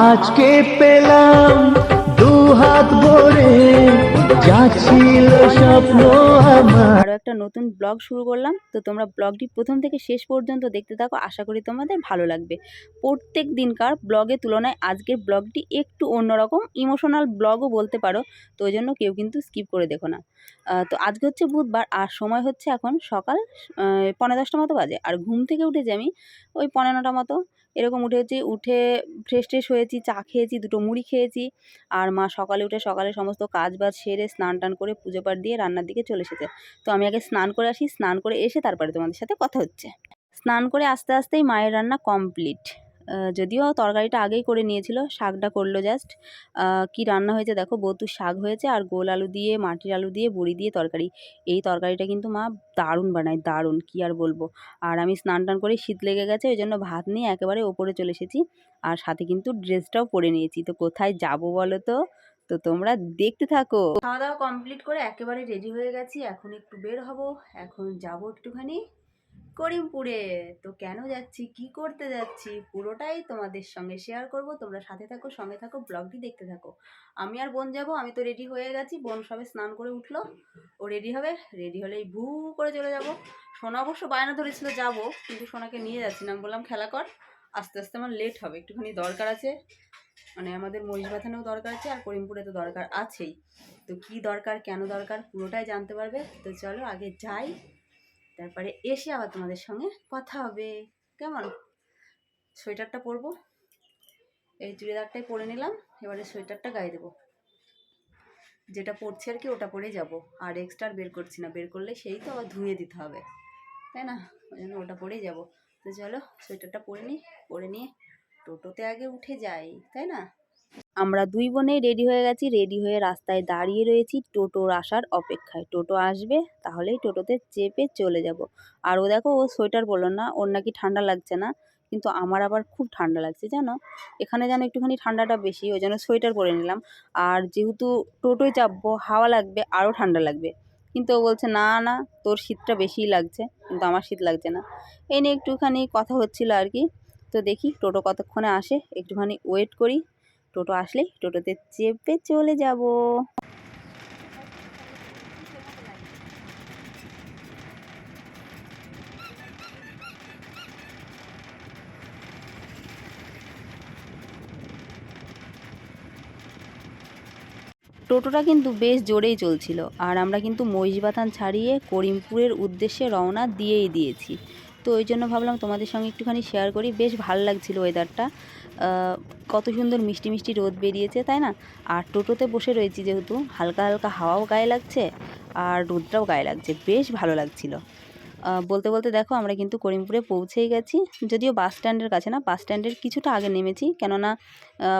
আজকে পেলাম দু হাত ভরে, যা স্বপ্ন আমার। আরও একটা নতুন ব্লগ শুরু করলাম। তো তোমরা ব্লগটি প্রথম থেকে শেষ পর্যন্ত দেখতে থাকো। আশা করি তোমাদের ভালো লাগবে। প্রত্যেক দিনকার ব্লগের তুলনায় আজকের ব্লগটি একটু অন্যরকম। ইমোশনাল ব্লগও বলতে পারো। তো ওই জন্য কেউ কিন্তু স্কিপ করে দেখো না। তো আজকে হচ্ছে বুধবার আর সময় হচ্ছে এখন সকাল পনেরো দশটা মতো বাজে। আর ঘুম থেকে উঠেছি আমি ওই পনেরো নটা মতো। এরকম উঠেছি, উঠে ফ্রেশ ট্রেশ হয়েছি, চা খেয়েছি, দুটো মুড়ি খেয়েছি আর মা সকালে উঠে সকালে সমস্ত কাজ বাজ সেরে স্নান টান করে পুজো পাঠ দিয়ে রান্নার দিকে চলে এসেছে। তো আমি আগে স্নান করে আসি, স্নান করে এসে তারপরে তোমাদের সাথে কথা হচ্ছে। স্নান করে আস্তে আস্তেই মায়ের রান্না কমপ্লিট যদিও তরকারিটা আগেই করে নিয়েছিল, শাকটা করল জাস্ট কি রান্না হয়েছে দেখো বতুর শাক হয়েছে আর গোল আলু দিয়ে, মাটির আলু দিয়ে, বড়ি দিয়ে তরকারি। এই তরকারিটা কিন্তু মা দারুণ বানায়, দারুণ, কি আর বলব। আর আমি স্নান টান করে শীত লেগে গেছে, ওই জন্য ভাত নিয়ে একেবারে ওপরে চলে এসেছি। আর সাথে কিন্তু ড্রেসটাও পরে নিয়েছি। তো কোথায় যাব বলো তো? তো তোমরা দেখতে থাকো। খাওয়া দাওয়া কমপ্লিট করে একেবারে রেডি হয়ে গেছি, এখন একটু বের হব, এখন যাব একটুখানি। করিমপুরে তো কেন যাচ্ছি? কি করতে যাচ্ছি? পুরোটাই তোমাদের সঙ্গে শেয়ার করব। তোমরা সাথে থাকো, সঙ্গে থাকো ব্লগটি দেখতে থাকো। আমি আর বোন যাব, আমি তো রেডি হয়ে গেছি। বোন সবে স্নান করে উঠল। ও রেডি হবে। রেডি হলেই ভু করে চলে যাব। সোনা অবশ্য বায়না ধরেছিল, যাব। কিন্তু সোনাকে নিয়ে যাচ্ছি না। বললাম, খেলা কর। আস্তে আস্তে আমার লেট হবে। একটুখানি দরকার আছে। মানে আমাদের মহিষবাথানেও দরকার আছে আর করিমপুরে তো দরকার আছেই। তো কি দরকার, কেন দরকার, পুরোটাই জানতে পারবে। তো চলো আগে যাই। তারপরে এসে আবার তোমাদের সঙ্গে কথা হবে। কেমন? সোয়েটারটা পরবো? এই চুড়িদারটাই পরে নিলাম, এবারে সোয়েটারটা গায়ে দেবো। যেটা পরছি আর কি, ওটা পরেই যাব। আর এক্সট্রা বের করছি না, বের করলে সেই তো আবার ধুয়ে দিতে হবে, তাই না? ওই জন্য ওটা পরেই যাব। তো চলো, সোয়েটারটা পরে নিই, পরে নিয়ে টোটোতে আগে উঠে যাই, তাই না? আমরা দুই বোনেই রেডি হয়ে গেছি। রেডি হয়ে রাস্তায় দাঁড়িয়ে রয়েছি। টোটোর আসার অপেক্ষায়। টোটো আসবে, তাহলেই টোটোতে চেপে চলে যাব। আর ও দেখো, ও সোয়েটার পরলো না। ওর নাকি ঠান্ডা লাগছে না। কিন্তু আমার আবার খুব ঠান্ডা লাগছে, জানো? এখানে যেন একটুখানি ঠান্ডাটা বেশি, ওই জন্য সোয়েটার পরে নিলাম। আর যেহেতু টোটোয় চাপবো, হাওয়া লাগবে, আরও ঠান্ডা লাগবে। কিন্তু ও বলছে, না না, তোর শীতটা বেশিই লাগছে। কিন্তু আমার শীত লাগছে না। এই নিয়ে একটুখানি কথা হচ্ছিল আর কি। তো দেখি টোটো কতক্ষণে আসে। একটুখানি ওয়েট করি। টোটো আসলেই টোটোতে চেপে চলে যাব। টোটোটা কিন্তু বেশ জোরেই চলছিল, আর আমরা কিন্তু মহিষবাথান ছাড়িয়ে করিমপুরের উদ্দেশ্যে রওনা দিয়েই দিয়েছি। তো ওই জন্য ভাবলাম তোমাদের সঙ্গে একটুখানি শেয়ার করি। বেশ ভালো লাগছিল ওয়েদারটা কত সুন্দর মিষ্টি মিষ্টি রোদ বেরিয়েছে, তাই না? আর টোটোতে বসে রয়েছি যেহেতু, হালকা হালকা হাওয়াও গায়ে লাগছে, আর রোদটাও গায়ে লাগছে। বেশ ভালো লাগছিল। বলতে বলতে দেখো আমরা কিন্তু করিমপুরে পৌঁছেই গেছি। যদিও বাস স্ট্যান্ডের কাছে না, বাস স্ট্যান্ডের কিছুটা আগে নেমেছি। কেননা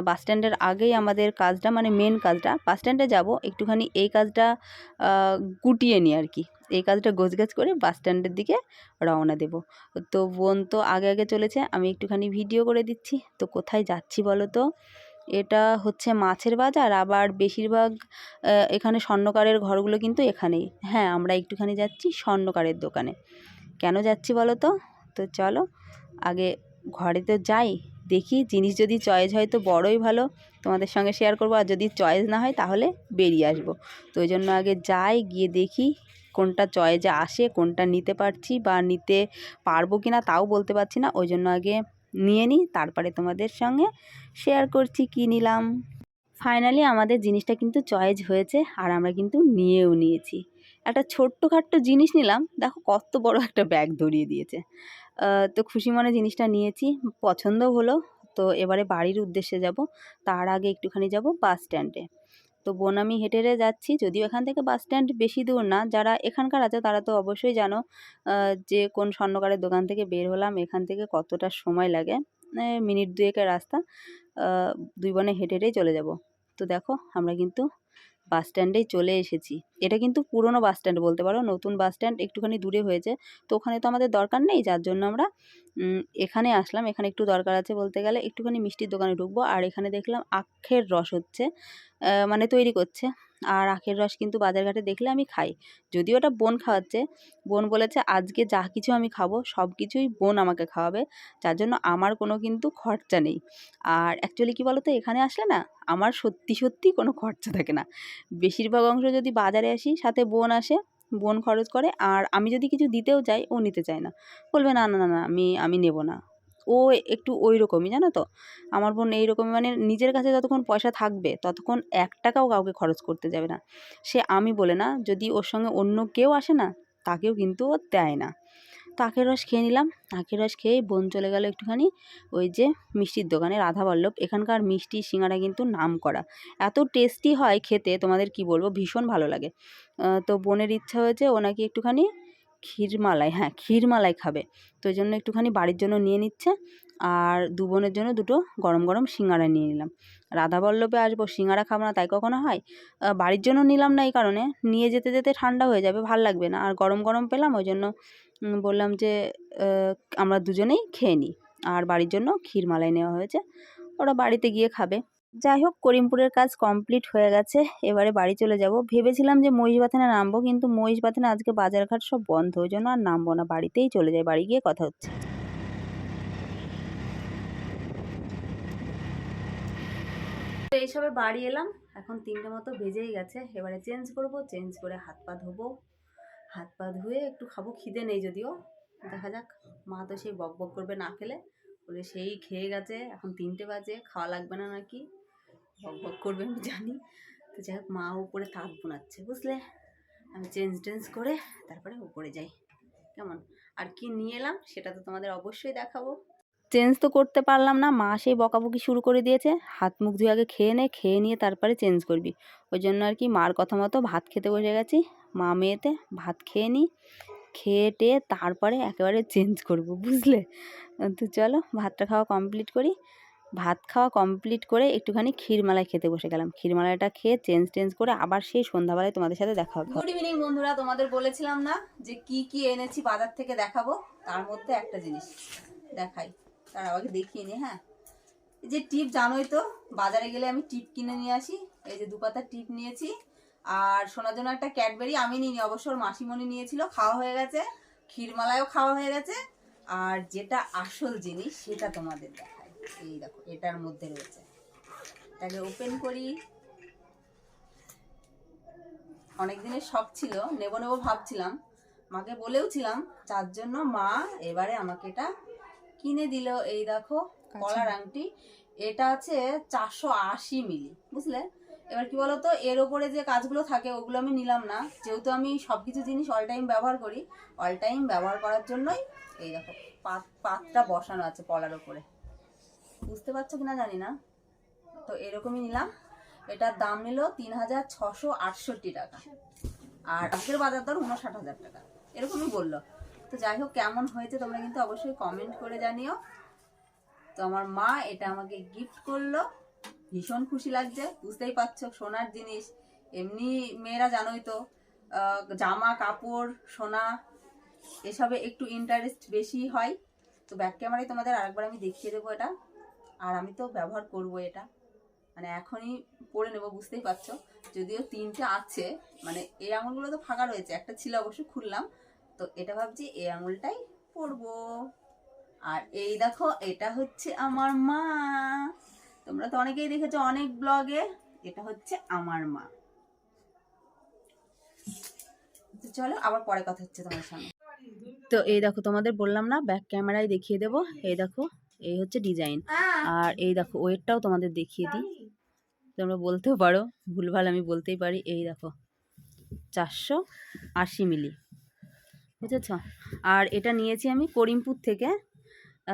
বাস স্ট্যান্ডের আগেই আমাদের কাজটা মানে মেন কাজটা, বাস স্ট্যান্ডে যাব, একটুখানি এই কাজটা গুটিয়ে নিই আর কি। এই কাজটা গোছগাছ করে বাস স্ট্যান্ডের দিকে রওনা দেব। তো বোন তো আগে আগে চলেছে, আমি একটুখানি ভিডিও করে দিচ্ছি। তো কোথায় যাচ্ছি বলো তো? এটা হচ্ছে মাছের বাজার, আবার বেশিরভাগ এখানে স্বর্ণকারের ঘরগুলো কিন্তু এখানেই। হ্যাঁ আমরা একটুখানি যাচ্ছি স্বর্ণকারের দোকানে। কেন যাচ্ছি বলো তো? তো চলো, আগে ঘরে তো যাই, দেখি জিনিস যদি চয়েস হয় তো বড়ই ভালো। তোমাদের সঙ্গে শেয়ার করব, আর যদি চয়েস না হয় তাহলে বেরিয়ে আসব। তো ওই জন্য আগে যাই, গিয়ে দেখি কোনটা চয়েসে আসে, কোনটা নিতে পারছি বা নিতে পারব কি না তাও বলতে পারছি না। ওই জন্য আগে নিয়ে নিই, তারপরে তোমাদের সঙ্গে শেয়ার করছি কী নিলাম। ফাইনালি আমাদের জিনিসটা কিন্তু চয়েস হয়েছে আর আমরা কিন্তু নিয়েও নিয়েছি। একটা ছোট্টখাট্ট জিনিস নিলাম, দেখো কত বড় একটা ব্যাগ ধরিয়ে দিয়েছে। তো খুশি মনে জিনিসটা নিয়েছি, পছন্দ হলো, তো এবারে বাড়ির উদ্দেশ্যে যাব, তার আগে একটুখানি যাব বাস স্ট্যান্ডে তো বোন আমি হেঁটে হেঁটে যাচ্ছি। যদিও এখান থেকে বাস স্ট্যান্ড বেশি দূর না, যারা এখানকার আছে তারা তো অবশ্যই জানো যে কোন স্বর্ণকারের দোকান থেকে বের হলাম, এখান থেকে কতটা সময় লাগে মিনিট দুয়েকের রাস্তা দুই বনে হেঁটে হেঁটেই চলে যাব। তো দেখো, আমরা কিন্তু বাস স্ট্যান্ডেই চলে এসেছি। এটা কিন্তু পুরনো বাস স্ট্যান্ড বলতে পারো। নতুন বাস স্ট্যান্ড একটুখানি দূরে হয়েছে। তো ওখানে তো আমাদের দরকার নেই। যার জন্য আমরা এখানে আসলাম। এখানে একটু দরকার আছে বলতে গেলে একটুখানি মিষ্টির দোকানে ঢুকবো। আর এখানে দেখলাম আখের রস হচ্ছে মানে তৈরি করছে। আর আখের রস কিন্তু বাজারঘাটে দেখলে আমি খাই। যদিও ওটা বোন খাওয়াচ্ছে। বোন বলেছে, আজকে যা কিছু আমি খাব, সব কিছুই বোন আমাকে খাওয়াবে। যার জন্য আমার কোনো কিন্তু খরচা নেই। আর অ্যাকচুয়ালি কী তো এখানে আসলে না, আমার সত্যি সত্যি কোনো খরচা থাকে না। বেশিরভাগ অংশ যদি বাজারে আসি, সাথে বোন আসে, বোন খরচ করে, আর আমি যদি কিছু দিতেও চাই ও নিতে চায় না। বলবে, না না না না, আমি আমি নেব না। ও একটু ওই রকমই জানো তো? আমার বোন এই রকমই মানে নিজের কাছে যতক্ষণ পয়সা থাকবে, ততক্ষণ এক টাকাও কাউকে খরচ করতে যাবে না। সে আমি বলে, না, যদি ওর সঙ্গে অন্য কেউ আসে না, তাকেও কিন্তু ও দেয় না। আখের রস খেয়ে নিলাম। আখের রস খেয়ে বোন চলে গেল একটুখানি ওই যে মিষ্টির দোকানে রাধা বল্লভ এখানকার মিষ্টি সিঙ্গারা কিন্তু নাম করা এত টেস্টি হয় খেতে, তোমাদের কি বলব? ভীষণ ভালো লাগে। তো বোনের ইচ্ছা হয়েছে ও নাকি একটুখানি ক্ষীরমালাই হ্যাঁ ক্ষীরমালাই খাবে। তো ওই জন্য একটুখানি বাড়ির জন্য নিয়ে নিচ্ছে আর দু বোনের জন্য দুটো গরম গরম সিঙ্গারা নিয়ে নিলাম। রাধাবল্লভে আসব, সিঙ্গারা খাব না, তাই কখনো হয়? বাড়ির জন্য নিলাম না এই কারণে। নিয়ে যেতে যেতে ঠান্ডা হয়ে যাবে, ভালো লাগবে না। আর গরম গরম পেলাম, ওই জন্য বললাম যে আমরা দুজনেই খেয়ে নিই। আর বাড়ির জন্য ক্ষীরমালাই নেওয়া হয়েছে, ওরা বাড়িতে গিয়ে খাবে। যাই হোক, করিমপুরের কাজ কমপ্লিট হয়ে গেছে। এবারে বাড়ি চলে যাব। ভেবেছিলাম যে মহিষবাথানে নামবো, কিন্তু মহিষবাথানে আজকে বাজারঘাট সব বন্ধ, ওই জন্য আর নামবো না। বাড়িতেই চলে যাই, বাড়ি গিয়ে কথা হচ্ছে। তো এইসবে বাড়ি এলাম, এখন তিনটে মতো বেজেই গেছে। এবারে চেঞ্জ করব চেঞ্জ করে হাত পা ধোবো। হাত পা ধুয়ে একটু খাব, খিদে নেই যদিও। দেখা যাক, মা তো সেই বক বক করবে না খেলে। বলে সেই খেয়ে গেছে, এখন তিনটে বাজে, খাওয়া লাগবে না নাকি। বক বক করবে আমি জানি। তো যাই হোক, মা উপরে তাঁত বোনাচ্ছে বুঝলে? আমি চেঞ্জ টেঞ্জ করে তারপরে উপরে যাই। কেমন? আর কি নিয়ে এলাম সেটা তো তোমাদের অবশ্যই দেখাবো। চেঞ্জ তো করতে পারলাম না, মা সেই বকাবকি শুরু করে দিয়েছে। হাত মুখ ধুয়ে আগে খেয়ে নে, খেয়ে নিয়ে তারপরে চেঞ্জ করবি। ওই জন্য আর কি মার কথা মতো ভাত খেতে বসে গেছি। মা মেয়েতে ভাত খেয়ে নিই খেয়ে টেয়ে তারপরে একেবারে চেঞ্জ করব, বুঝলে? তো চলো, ভাতটা খাওয়া কমপ্লিট করি। ভাত খাওয়া কমপ্লিট করে একটুখানি ক্ষীরমালায় খেতে বসে গেলাম। ক্ষীরমালাইটা খেয়ে চেঞ্জ টেঞ্জ করে আবার সেই সন্ধ্যাবেলায় তোমাদের সাথে দেখা হবে। গুড ইভিনিং বন্ধুরা, তোমাদের বলেছিলাম না যে কি কি এনেছি বাজার থেকে দেখাবো? তার মধ্যে একটা জিনিস দেখাই। তার আগে দেখিয়ে নি হ্যাঁ? এই যে টিপ, জানোই তো, বাজারে গেলে আমি টিপ কিনে নিয়ে আসি। এই যে দুপাতা টিপ নিয়েছি। আর শোনার জন্য একটা ক্যাডবেরি আমি নিইনি, অবশ্য ওর মাসিমণি নিয়েছিল, খাওয়া হয়ে গেছে। ক্ষীরমালায়ও খাওয়া হয়ে গেছে। আর যেটা আসল জিনিস সেটা তোমাদের দেখাই। এই দেখো এটার মধ্যে রয়েছে। এটাকে ওপেন করি। অনেক দিনের শখ ছিল নেব নেব ভাবছিলাম। মাকে বলেও ছিলাম যার জন্য মা এবারে আমাকে এটা কিনে দিল। এই দেখো কলার আংটি। এটা আছে চারশো আশি মিলি বুঝলে? এবার কি বলতো এর ওপরে যে কাজগুলো থাকে ওগুলো আমি নিলাম না। যেহেতু আমি সব কিছু জিনিস অল টাইম ব্যবহার করি অল টাইম ব্যবহার করার জন্যই এই দেখো পাত পাতটা বসানো আছে পলার ওপরে। বুঝতে পারছ কিনা জানি না। তো এরকমই নিলাম। এটার দাম নিল তিন হাজার ছশো আটষট্টি টাকা। আর আজকের বাজার দর উনষাট হাজার টাকা। এরকমই বলল। তো যাই হোক, কেমন হয়েছে তোমরা কিন্তু অবশ্যই কমেন্ট করে জানিও। তো আমার মা এটা আমাকে গিফট করল। ভীষণ খুশি লাগছে। বুঝতেই পারছ, সোনার জিনিস। এমনি মেয়েরা জানোই তো জামা, কাপড়, সোনা, এসবে একটু ইন্টারেস্ট বেশি হয়। তো ব্যাক ক্যামেরায় তোমাদের আরেকবার আমি দেখিয়ে দেবো এটা। আর আমি তো ব্যবহার করব এটা। মানে এখনই পরে নেব, বুঝতেই পারছ? যদিও তিনটে আছে মানে এই আঙুলগুলো তো ফাঁকা রয়েছে, একটা ছিল অবশ্য খুললাম। তো এটা ভাবছি এই আঙুলটাই পরবো আর এই দেখো, এটা হচ্ছে আমার মা। তোমরা তো অনেকেই দেখেছ অনেক ব্লগে, এটা হচ্ছে আমার মা। তো চলো, আবার পরে কথা হচ্ছে তোমার সঙ্গে তো এই দেখো, তোমাদের বললাম না, ব্যাক ক্যামেরায় দেখিয়ে দেবো। এই দেখো এই হচ্ছে ডিজাইন আর এই দেখো ওয়েটটাও তোমাদের দেখিয়ে দিই। তোমরা বলতেও পারো ভুলভাল আমি বলতেই পারি। এই দেখো চারশো আশি মিলি বুঝেছ? আর এটা নিয়েছি আমি করিমপুর থেকে।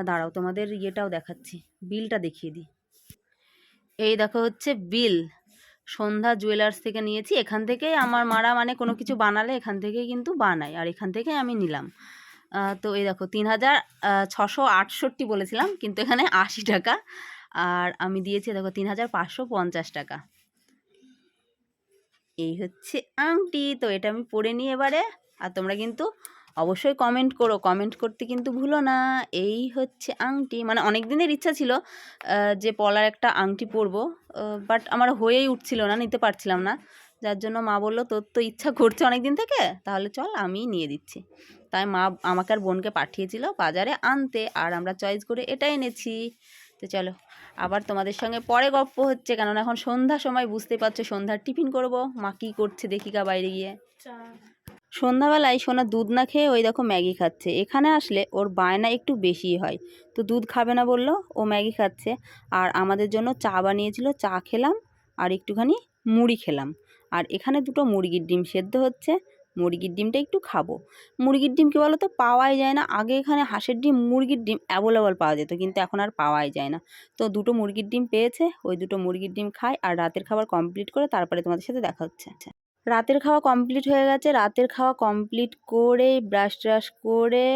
দাঁড়াও তোমাদের ইয়েটাও দেখাচ্ছি বিলটা দেখিয়ে দিই। এই দেখো হচ্ছে বিল সন্ধ্যা জুয়েলার্স থেকে নিয়েছি। এখান থেকেই আমার মারা মানে কোনো কিছু বানালে এখান থেকেই কিন্তু বানাই আর এখান থেকেই আমি নিলাম। তো এই দেখো, তিন হাজার ছশো আটষট্টি বলেছিলাম, কিন্তু এখানে আশি টাকা। আর আমি দিয়েছি, দেখো, তিন হাজার পাঁচশো পঞ্চাশ টাকা। এই হচ্ছে আংটি, তো এটা আমি পরে নিই এবারে। আর তোমরা কিন্তু অবশ্যই কমেন্ট করো। কমেন্ট করতে কিন্তু ভুলো না। এই হচ্ছে আংটি। মানে অনেক দিনের ইচ্ছা ছিল যে পলার একটা আংটি পরবো। বাট আমার হয়েই উঠছিল না, নিতে পারছিলাম না। যার জন্য মা বলল, তোর তো ইচ্ছা করছে অনেক দিন থেকে? তাহলে চল, আমিই নিয়ে দিচ্ছি। তাই মা আমাকে আর বোনকে পাঠিয়েছিল বাজারে আনতে আর আমরা চয়েস করে এটা এনেছি। তো চলো আবার তোমাদের সঙ্গে পরে গপ্প হচ্ছে কেননা এখন সন্ধ্যার সময় বুঝতে পারছ সন্ধ্যার টিফিন করব। মা কী করছে দেখি কা বাইরে গিয়ে। সন্ধ্যাবেলায় সোনা দুধ না খেয়ে ওই দেখো ম্যাগি খাচ্ছে। এখানে আসলে ওর বায়না একটু বেশি হয়। তো দুধ খাবে না বলল ও ম্যাগি খাচ্ছে। আর আমাদের জন্য চা বানিয়েছিল চা খেলাম আর একটুখানি মুড়ি খেলাম। আর এখানে দুটো মুরগির ডিম সেদ্ধ হচ্ছে। মুরগির ডিমটা একটু খাব। মুরগির ডিম কী বলো তো পাওয়াই যায় না। আগে এখানে হাঁসের ডিম, মুরগির ডিম অ্যাভেলেবল পাওয়া যেত, কিন্তু এখন আর পাওয়াই যায় না। তো দুটো মুরগির ডিম পেয়েছে, ওই দুটো মুরগির ডিম খাই আর রাতের খাবার কমপ্লিট করে তারপরে তোমাদের সাথে দেখা হচ্ছে। রাতের খাওয়া কমপ্লিট হয়ে গেছে। রাতের খাওয়া কমপ্লিট করে ব্রাশ ট্রাশ করে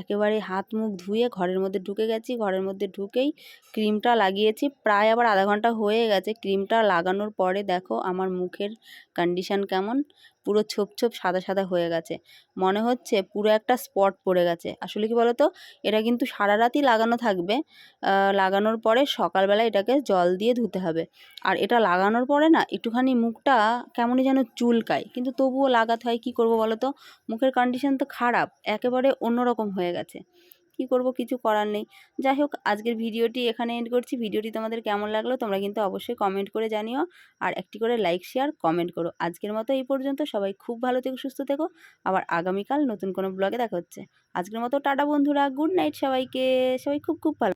একেবারে হাত মুখ ধুয়ে ঘরের মধ্যে ঢুকে গেছি। ঘরের মধ্যে ঢুকেই ক্রিমটা লাগিয়েছি। প্রায় আবার আধা ঘণ্টা হয়ে গেছে। ক্রিমটা লাগানোর পরে দেখো আমার মুখের কন্ডিশন কেমন। পুরো ছোপ ছোপ সাদা সাদা হয়ে গেছে। মনে হচ্ছে পুরো একটা স্পট পড়ে গেছে। আসলে কি বলো তো এটা কিন্তু সারা রাতই লাগানো থাকবে। লাগানোর পরে সকালবেলা এটাকে জল দিয়ে ধুতে হবে। আর এটা লাগানোর পরে না একটুখানি মুখটা কেমনই যেন চুলকায়। কিন্তু তবুও লাগাতে হয়, কী করব বলো তো মুখের কন্ডিশন তো খারাপ। একেবারে অন্যরকম হয়ে গেছে। কী করব কিছু করার নেই। যাই হোক, আজকের ভিডিওটি এখানে এন্ড করছি। ভিডিওটি তোমাদের কেমন লাগল তোমরা কিন্তু অবশ্যই কমেন্ট করে জানিও। আর একটি করে লাইক শেয়ার কমেন্ট করো। আজকের মতো এই পর্যন্ত। সবাই খুব ভালো থেকো, সুস্থ থেকো। আবার আগামীকাল নতুন কোনো ব্লগে দেখা হচ্ছে। আজকের মতো টাটা বন্ধুরা। গুড নাইট সবাইকে। সবাই খুব খুব ভালো